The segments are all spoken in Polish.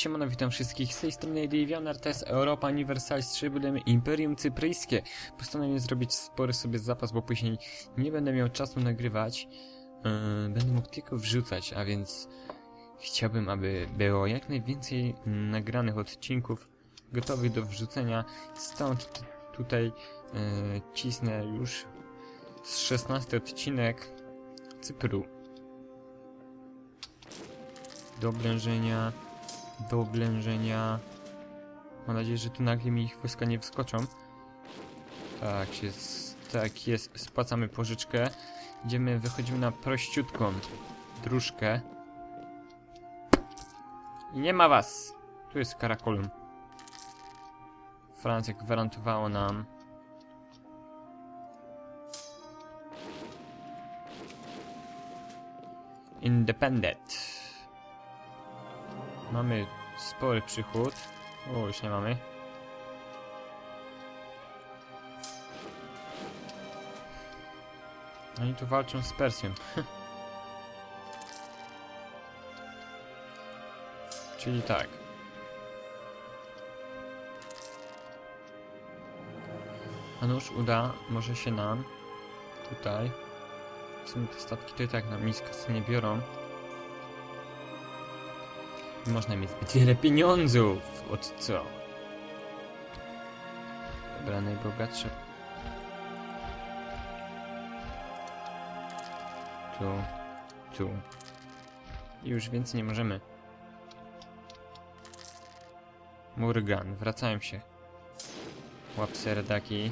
Siemano, witam wszystkich z tej strony Davionar, to jest Europa Universalis 3, budujemy Imperium Cypryjskie. Postanowiłem zrobić spory sobie zapas, bo później nie będę miał czasu nagrywać. Yy, będę mógł tylko wrzucać, a więc chciałbym, aby było jak najwięcej nagranych odcinków gotowych do wrzucenia. Stąd tutaj yy, cisnę już z 16 odcinek Cypru. Do oblężenia do oblężenia. Mam nadzieję, że tu nagle mi ich wojska nie wskoczą. Tak jest, tak jest. Spłacamy pożyczkę. Idziemy, wychodzimy na prościutką dróżkę. I nie ma was! Tu jest Karakolum. Francja gwarantowało nam Independent. Mamy spory przychód. O, już nie mamy. Oni tu walczą z Persją. Czyli tak. A nuż uda, może się nam tutaj. W sumie te statki to i tak nam nic kasy nie biorą. Można mieć zbyt wiele pieniądzów. Od co? Dobra, najbogatsze. Tu. Tu. I już więcej nie możemy. Murgan, wracają się. Łap serdaki.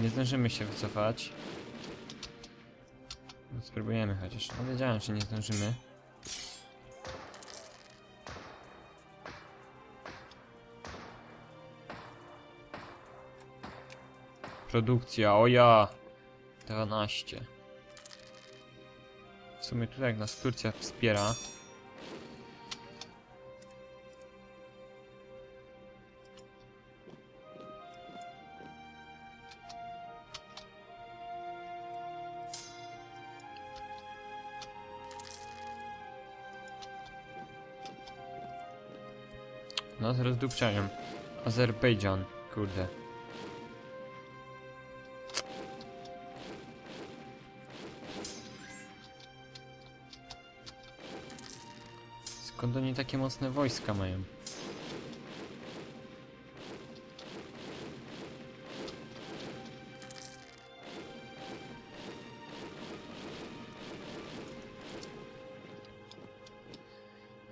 Nie zdążymy się wycofać. Spróbujemy chociaż. No wiedziałem, że nie zdążymy. Produkcja, o ja! 12. W sumie tutaj nas Turcja wspiera. Nas rozdupczają. Azerbejdżan, kurde. Skąd oni takie mocne wojska mają?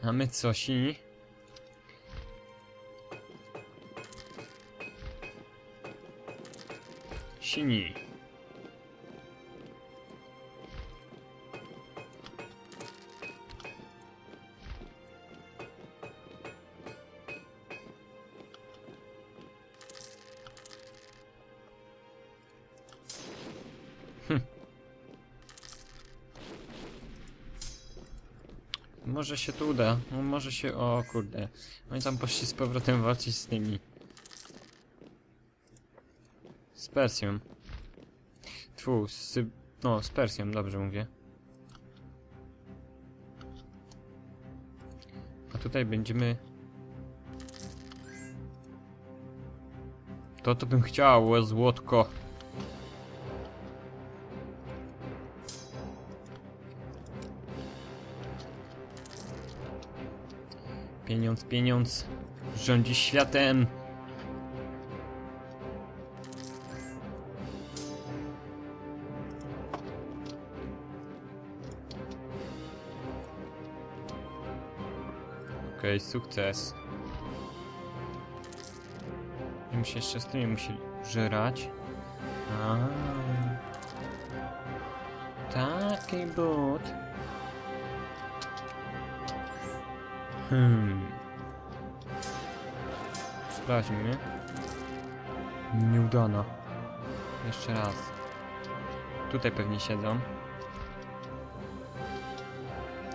A my co, sini? Sini. Hm. Może się tu uda. No, może się... O kurde. Oni tam poszli z powrotem walczyć z tymi. Z Persją. Tfu, z... No, z Persją, dobrze mówię. A tutaj będziemy... To to bym chciał, złotko. Pieniądz, pieniądz rządzi światem. Okej, sukces. I się jeszcze z tymi musieli żerać. Taki but. Hmm. Sprawdźmy. Nieudana. Jeszcze raz. Tutaj pewnie siedzą.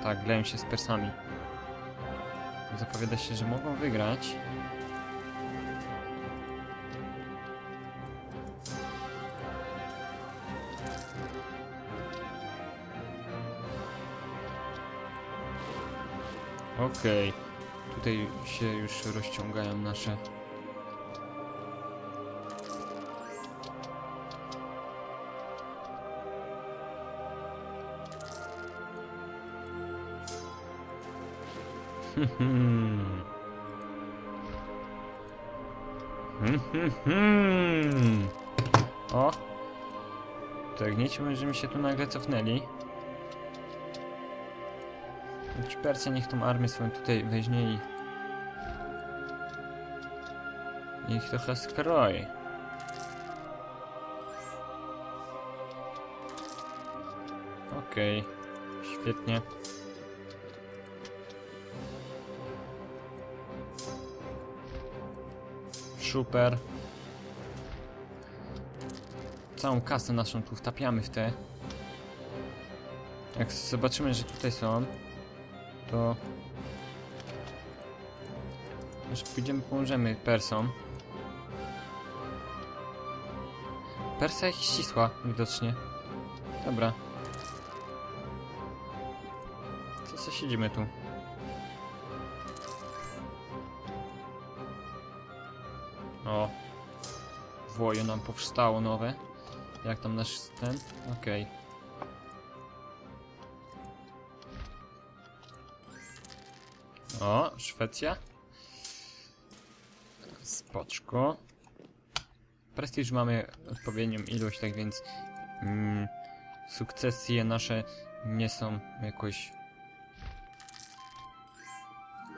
Tak, gleją się z Persami. Zapowiada się, że mogą wygrać. Okej. Okay. Tutaj się już rozciągają nasze O! Tak, nie będziemy się tu nagle cofnęli. Ci niech tą armię swoją tutaj weźmie i... Niech trochę skroi. Okej, świetnie. Super. Całą kasę naszą tu wtapiamy w te. Jak zobaczymy, że tutaj są, to... Może pójdziemy, pomożemy Persom. Persja ich ścisła, widocznie. Dobra. Co co siedzimy tu? O. Woje nam powstało nowe. Jak tam nasz ten? Okej. O, Szwecja. Spoczko. Prestiż mamy odpowiednią ilość, tak więc mm, sukcesje nasze nie są jakoś...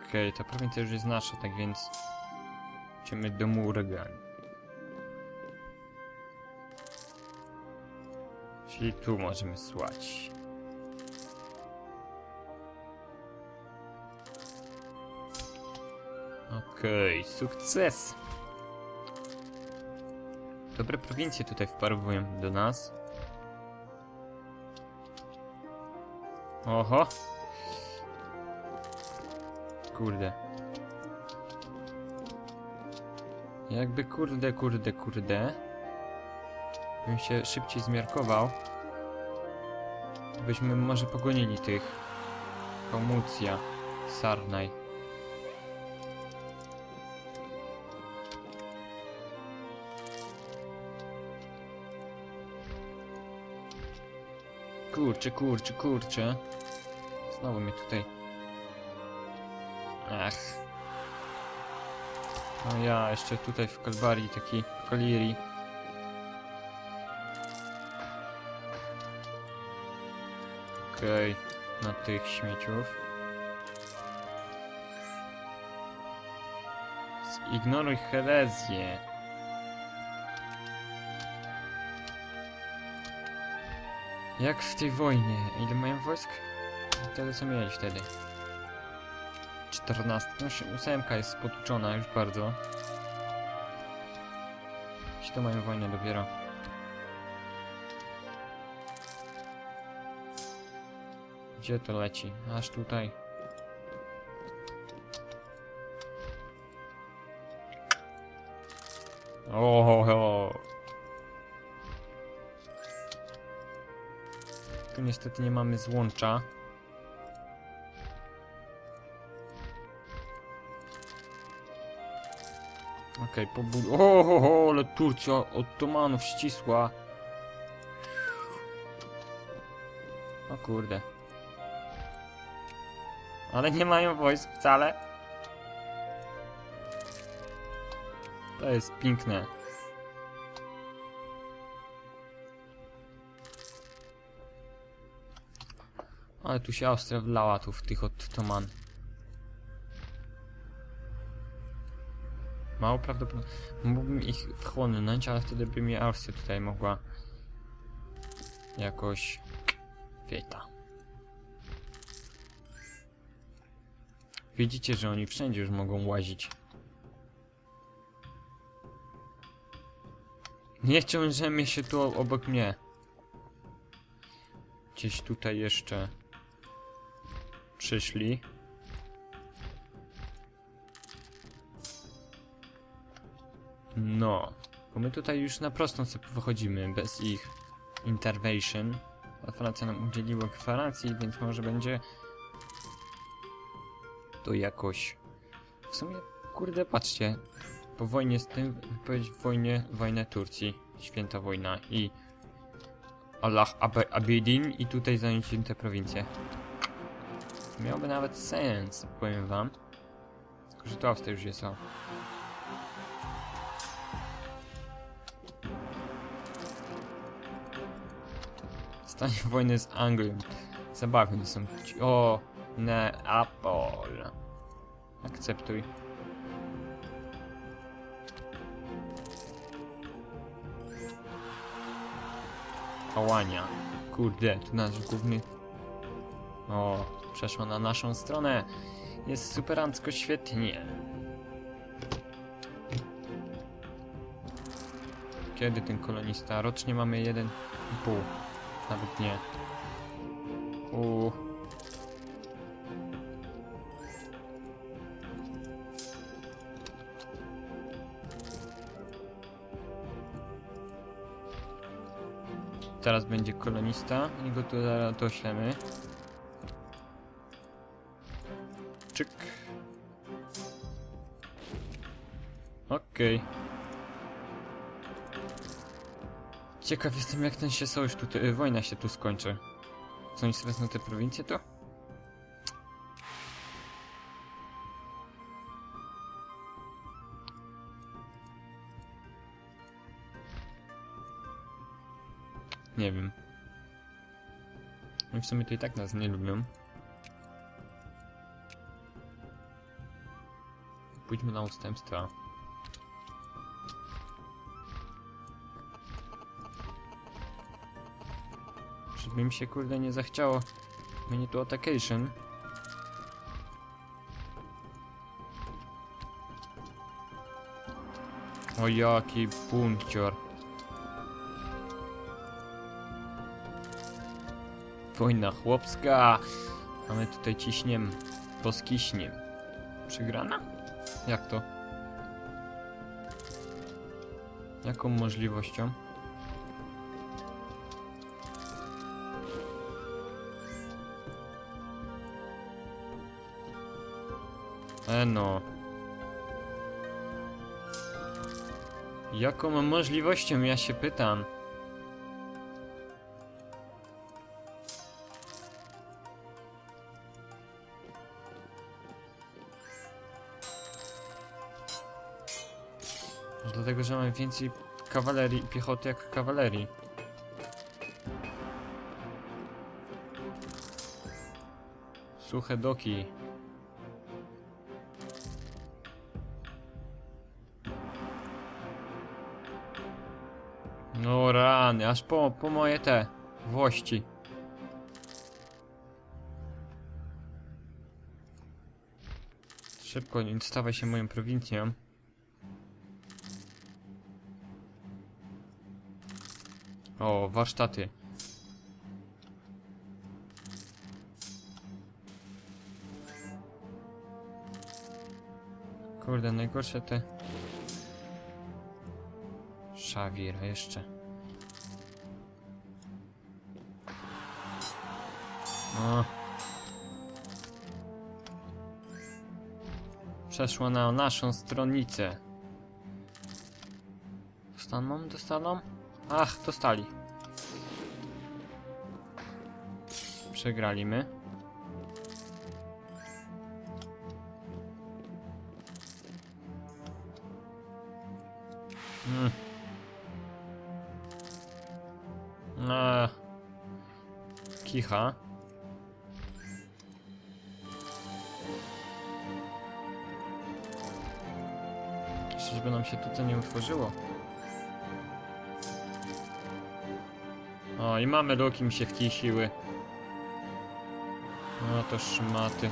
Okej, ta prowincja już jest nasza, tak więc idziemy do Murgan. Czyli tu możemy słać. Okej, sukces! Dobre prowincje tutaj wparowują do nas. Oho! Kurde. Jakby kurde, kurde, kurde. Bym się szybciej zmiarkował. Byśmy może pogonili tych. Komucja. Sarnaj. Kurczę, kurczę, kurczę. Znowu mnie tutaj... Ach. No ja jeszcze tutaj w Kalwarii taki Kaliri. Okej, na tych śmieciów. Zignoruj herezję. Jak w tej wojnie? Ile mają wojsk? Tyle co mieli wtedy. 14. No, jest potłuczona już bardzo. Ci to mają wojnę dopiero. Gdzie to leci? Aż tutaj. Oho. Tu niestety nie mamy złącza. Okej, okay, pobud... Oho, ale Turcja Ottomanów ścisła. O kurde. Ale nie mają wojsk wcale. To jest piękne. Ale tu się Austria wlała tu w tych Ottoman. Mało prawdopodobne. Mógłbym ich wchłonąć, ale wtedy by mnie Austria tutaj mogła jakoś... Wieta. Widzicie, że oni wszędzie już mogą łazić. Nie ciążymy się tu obok mnie. Gdzieś tutaj jeszcze przyszli. No, bo my tutaj już na prostą sobie wychodzimy, bez ich intervention. Francja nam udzieliła gwarancji, więc może będzie to jakoś. W sumie, kurde, patrzcie. Po wojnie z tym wypowiedź wojnie, wojnę Turcji, święta wojna i Allah Ab- Abidin i tutaj zająć te prowincje. Miałby nawet sens, powiem wam. Tylko, że to już jest o. Stanie wojny z Anglią. Zabawni są. ci- O, Neapol. Akceptuj. Pałania. Kurde, tu nasz główny... O, przeszła na naszą stronę. Jest superancko świetnie. Kiedy ten kolonista? Rocznie mamy jeden pół. Nawet nie. U. Teraz będzie kolonista i go tu zaraz doślemy. Czyk. Okej. Ciekaw jestem jak ten się sojusz tu, y, wojna się tu skończy. Co oni wezmą te prowincje to? Nie wiem. Oni w sumie to i tak nas nie lubią. Pójdźmy na ustępstwa. Żeby mi się kurde nie zachciało. Będzie tu attackation. O jaki punkcior. Wojna chłopska. A my tutaj ciśniem. Poskiśniem. Przegrana? Jak to? Jaką możliwością? E no. Jaką możliwością, ja się pytam. Może Dlatego, że mamy więcej kawalerii i piechoty jak kawalerii. Suche doki. Rany, aż po, po moje te włości. Szybko, nie stawaj się moją prowincją. O, warsztaty. Kurde, najgorsze te... Szawir, a jeszcze. O. Przeszła na naszą stronnicę. Dostaną? Dostaną? Ach, dostali. Przegrali my. Mm. A. Kicha. Czyżby nam się tu co nie utworzyło? O, i mamy luki mi się wkisiły. No to szmaty.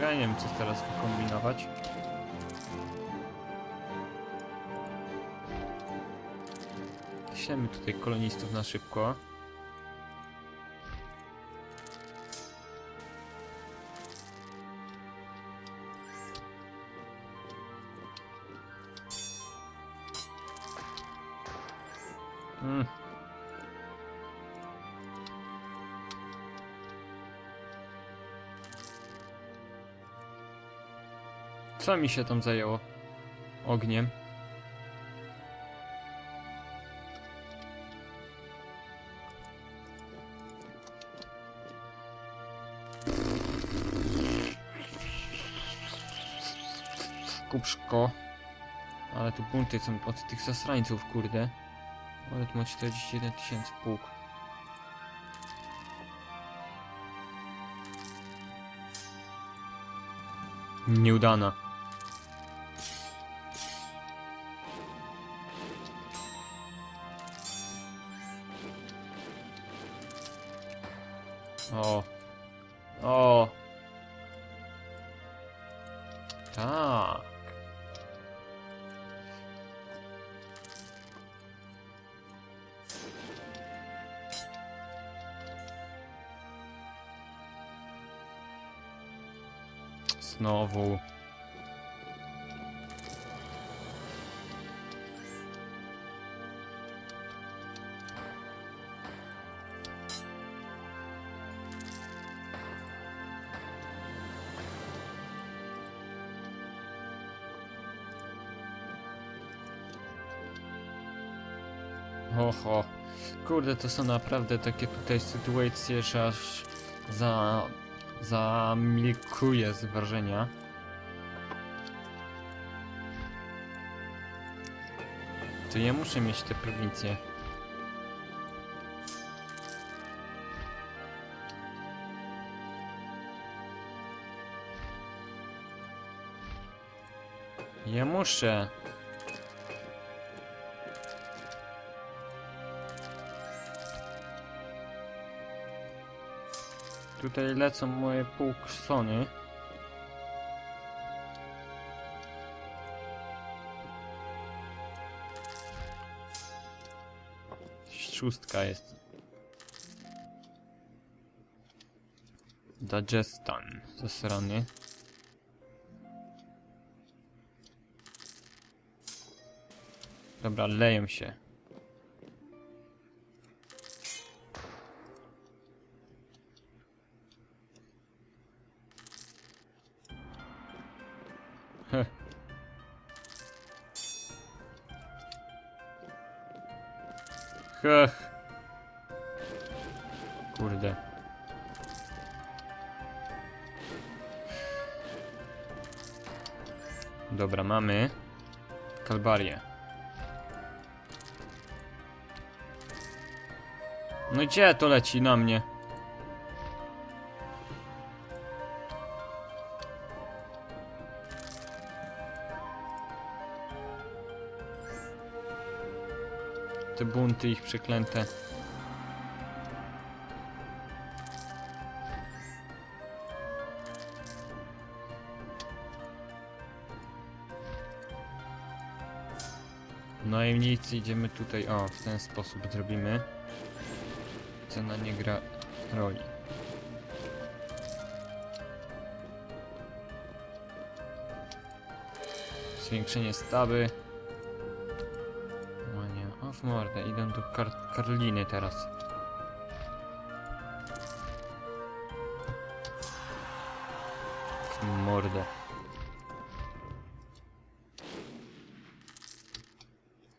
Ja nie wiem, co teraz wykombinować. Ślemy tutaj kolonistów na szybko. Co mi się tam zajęło? Ogniem. Kupszko. Ale tu bunty są od tych zasrańców, kurde. Ale tu ma 41 tysięcy pług. Nieudana. Znowu. Oho. Kurde, to są naprawdę takie tutaj sytuacje, że aż za... zamilkuję z wrażenia. To ja muszę mieć te prowincje. Ja muszę. Tutaj lecą moje półksony. Szóstka jest. Dagestan zasrany. Dobra, leją się. Hech. Kurde. Dobra, mamy Kalbarię. No gdzie to leci na mnie? Te bunty ich przeklęte. Najemnicy idziemy tutaj, o, w ten sposób zrobimy. Cena nie gra roli. Zwiększenie stawy. Mordę, idę do Kar Karliny teraz. Mordę.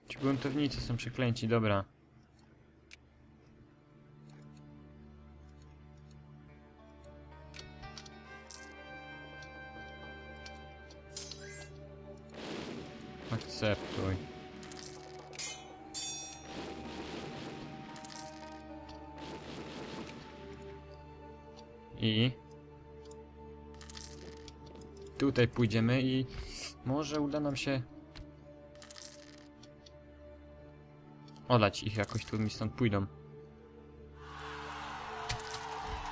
Ci buntownicy są przeklęci, dobra. Akceptuj. I tutaj pójdziemy i może uda nam się olać ich jakoś tu mi stąd pójdą.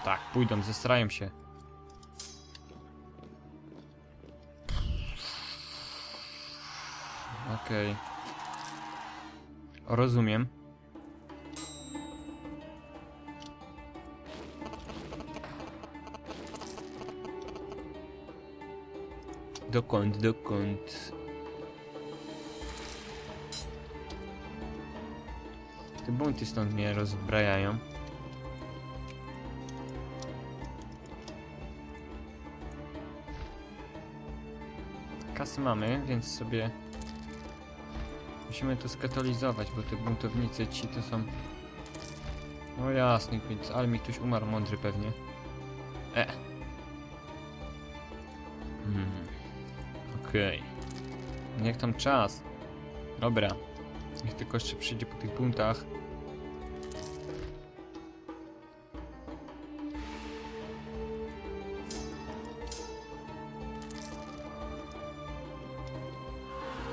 Tak, pójdą, zestrają się. Okej. Rozumiem. Dokąd, dokąd? Te bunty stąd mnie rozbrajają. Kasy mamy, więc sobie musimy to skatolizować, bo te buntownicy ci to są... No jasny, więc ale mi ktoś umarł mądry pewnie. E. Okej. Niech tam czas. Dobra. Niech tylko jeszcze przyjdzie po tych buntach.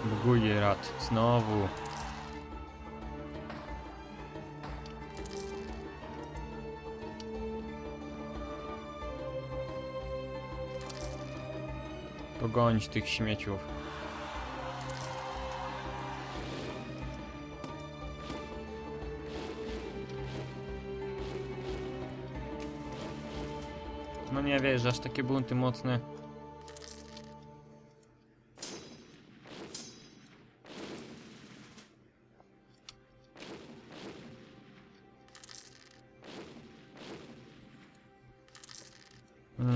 Buguje. Znowu. Pogonić tych śmieciów. No nie wiesz, aż takie bunty mocne.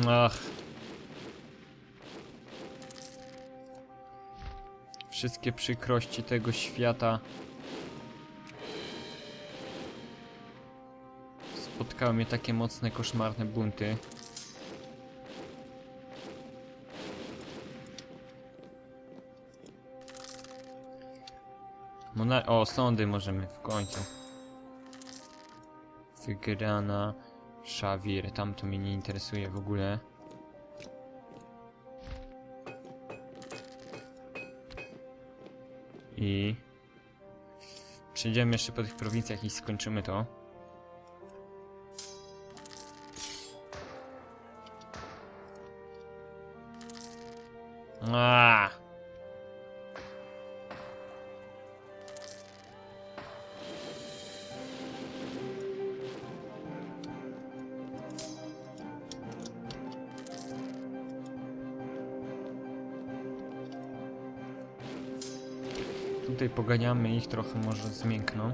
Ach. Wszystkie przykrości tego świata spotkały mnie takie mocne, koszmarne bunty. Mona o, sądy możemy w końcu. Wygrana. Szawir, tam to mnie nie interesuje w ogóle. I... Przejdziemy jeszcze po tych prowincjach i skończymy to. Aaaa! Tutaj poganiamy ich trochę, może zmiękną.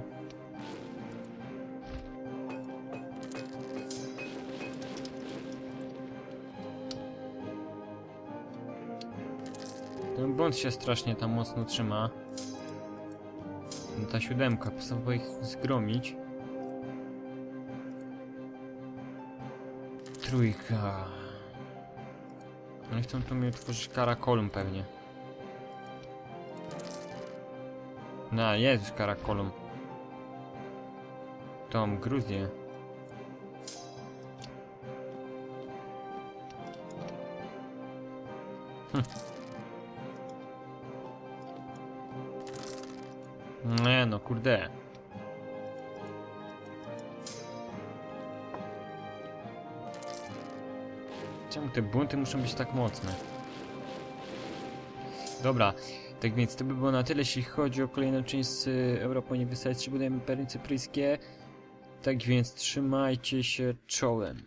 Ten błąd się strasznie tam mocno trzyma. Ta siódemka, postanowiła ich zgromić. Trójka. Oni chcą tu mi utworzyć karakolum pewnie. No, jest karakolum. Tą Gruzję. Hm. Nie no, kurde. Czemu te bunty muszą być tak mocne? Dobra, tak więc to by było na tyle, jeśli chodzi o kolejną część z y, Europy Uniwersalnej, czy budujemy Imperium Cypryjskie. Tak więc trzymajcie się czołem.